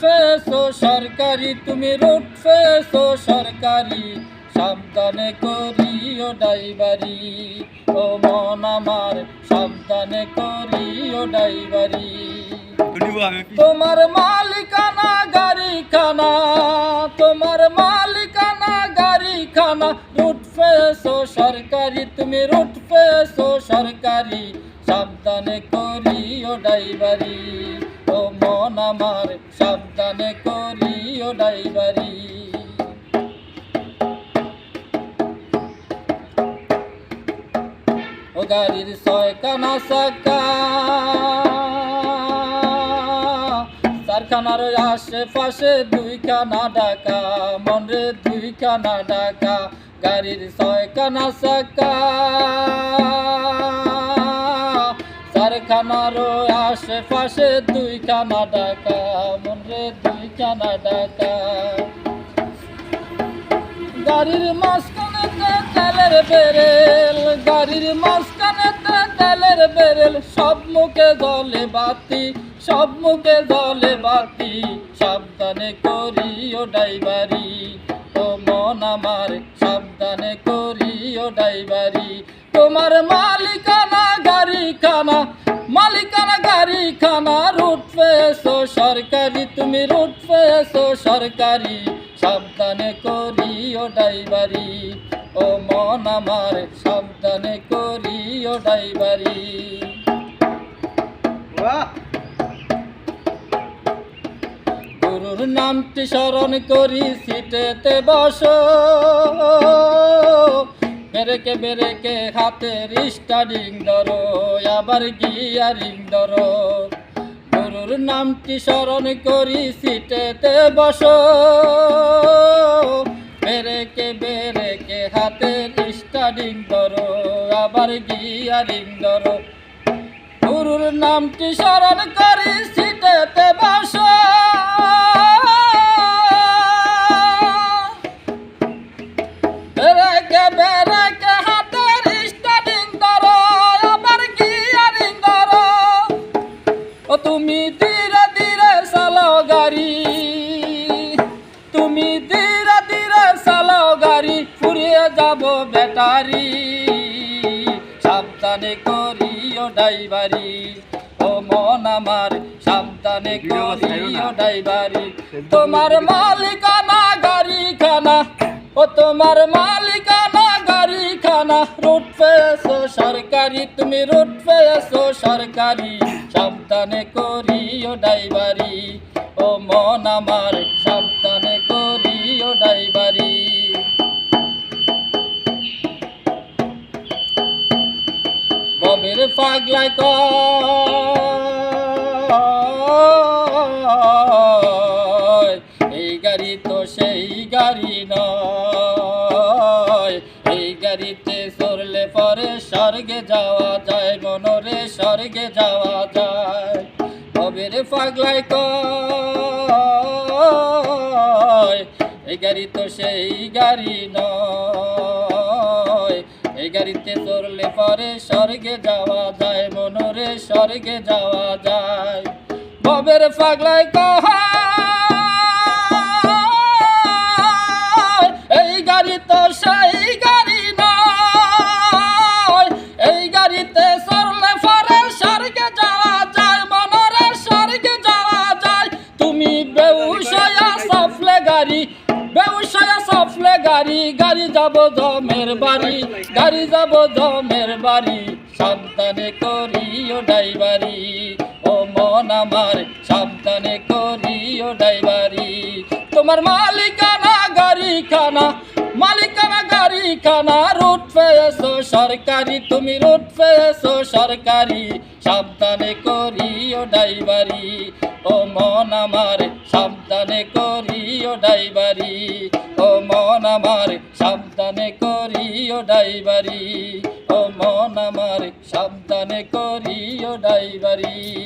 ফেসো সরকারি, তুমি রুট ফেসো সরকারি, সাবধানে করিও ডাইভারি ও মন আমার, সাবধানে করিও ডাইভারি তোমার মালিকানা গাড়ি খানা তোমার মালিকানা গাড়ি খানা রুট ফেসো সরকারি, তুমি রুট ফেসো সরকারি, সাবধানে করিও ডাইভারি আমার সাবধানে করিও ড্রাইভারি। ও গাড়ির ছয় কানা চাকা, চারখানার আশেপাশে দুইখানা ডাকা মনরে দুইখানা ডাকা গাড়ির ছয় কানা চাকা। চারখানার আশেপাশে দুই দুইখানা ডাকা মনরে দুইখানা ডাকা গাড়ির মাঝখানেতে তেলের বেরেল, গাড়ির মাঝখানেতে তেলের বেরেল। সব মুখে জলে বাতি, সব মুখে জলে বাতি। সাবধানে করিও ড্রাইভারি, ও মন আমার, সাবধানে করিও ড্রাইভারি। তোমার মালিকানা গাড়ি খানা মালিকানা গাড়ি খানা রুট পেয়েছ সরকারি তুমি রুট পেয়েছ সরকারি সাবধানে করিও ড্রাইভারি। ও মন আমার সাবধানে করিও ড্রাইভারি। গুরুর নামটি স্মরণ করি সিটেতে বস। বেরেকে বেরেকে হাতের স্টারিং ধরো, আবার গিয়ারিং ধরো। গুরুর নামটি স্মরণ করি, সিটেতে বস। বেরেকে বেরেকে হাতের স্টারিং ধরো, আবার গিয়ারিং ধরো। গুরুর নামটি স্মরণ করি, সিটেতে বস। ও তুমি ধীরে ধীরে চালাও গাড়ি। তুমি ধীরে ধীরে চালাও গাড়ি ফুরিয়ে যাব ব্যাটারি। সাবধানে করিও ড্রাইভারি। ও মন আমার সাবধানে করিও ড্রাইভারি। তোমার মালিকানা গাড়ি খানা ও তোমার মালিকানা খানা রুট পেয়েছ সরকারি, তুমি রুট পেয়েছ সরকারি। সাবধানে করিও ড্রাইভারি। ও মন আমার, সাবধানে করিও ড্রাইভারি। ববের পাগলায় কয় গাড়িতে চড়লে পরে স্বর্গে যাওয়া যায়, মনরে স্বর্গে যাওয়া যায়। ববের পাগলাই কয় এই গাড়ি তো সেই গাড়ি নয়। এই গাড়িতে চড়লে পরে স্বর্গে যাওয়া যায়, মনরে স্বর্গে যাওয়া যায়। ববের পাগলায় কহায় এই গাড়ি তো সেই গাড়ি, ব্যবসায় সফলে গাড়ি গাড়ি যাব জমের বাড়ি, গাড়ি যাব জমের বাড়ি, সাবধানে করিও ড্রাইভারি, ও মন আমার সাবধানে করিও ড্রাইভারি। তোমার মালিকানা গাড়ি খানা মালিকানা গাড়ি খানা রুট পেয়েছ সরকারি, তুমি রুট পেয়েছ সরকারি, সাবধানে করিও ড্রাইভারি, ও মন আমার সাবধানে করিও ডাইবারি ও মন আমার সাবধানে করিও ডাইবারি ও মন আমার সাবধানে করিও ডাইবারি।